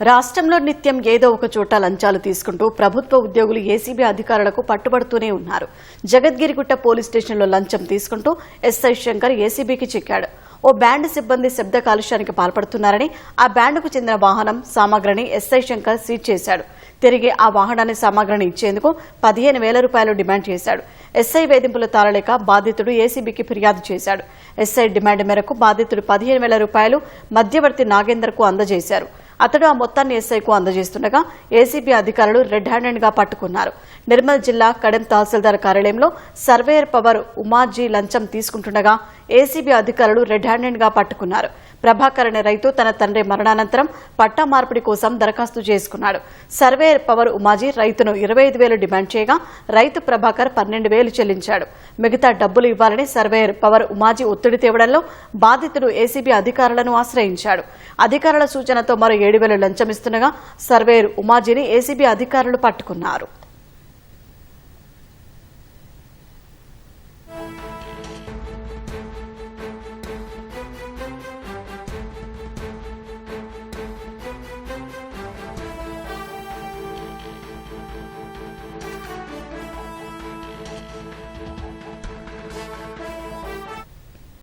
రాష్ట్రంలో నిత్యం ఏదో ఒక చోట లంచాలు తీసుకుంటూ ప్రభుత్వ ఉద్యోగులు ఏసీబీ అధికారులకు పట్టుబడుతూనే ఉన్నారు. జగద్గిరిగుట్ట పోలీస్ స్టేషన్లో లంచం తీసుకుంటూ ఎస్ఐ శంకర్ ఏసీబీకి చిక్కాడు. ఓ బ్యాండ్ సిబ్బంది శబ్ద కాలుష్యానికి పాల్పడుతున్నారని ఆ బ్యాండ్కు చెందిన వాహనం సామాగ్రిని ఎస్ఐ శంకర్ సీజ్ చేశాడు. తిరిగి ఆ వాహనాన్ని సామాగ్రిని ఇచ్చేందుకు పదిహేను వేల రూపాయలు డిమాండ్ చేశాడు. ఎస్ఐ వేధింపులు తాళలేక బాధితుడు ఏసీబీకి ఫిర్యాదు చేశాడు. ఎస్ఐ డిమాండ్ మేరకు బాధితుడు పదిహేను వేల రూపాయలు మధ్యవర్తి నాగేందర్కు అందజేశారు. అతడు ఆ మొత్తాన్ని ఎస్ఐకు అందజేస్తుండగా ఏసీబీ అధికారులు రెడ్ హ్యాండెడ్గా పట్టుకున్నారు. నిర్మల్ జిల్లా కడెం తహసీల్దార్ కార్యాలయంలో సర్వేయర్ పవర్ ఉమాజీ లంచం తీసుకుంటుండగా ఏసీబీ అధికారులు రెడ్ హ్యాండెడ్గా పట్టుకున్నారు. ప్రభాకర్ అనే రైతు తన తండ్రి మరణానంతరం పట్టా మార్పిడి కోసం దరఖాస్తు చేసుకున్నాడు. సర్వే పవర్ ఉమాజీ రైతును ఇరవై ఐదు వేలు డిమాండ్ చేయగా రైతు ప్రభాకర్ పన్నెండు వేలు చెల్లించాడు. మిగతా డబ్బులు ఇవ్వాలని సర్వేయర్ పవర్ ఉమాజీ ఒత్తిడి తేవడంలో బాధితుడు ఏసీబీ అధికారులను ఆశ్రయించాడు. అధికారుల సూచనతో మరో ఏడు వేలు లంచమిస్తుండగా సర్వేయర్ ఉమాజీని ఏసీబీ అధికారులు పట్టుకున్నారు.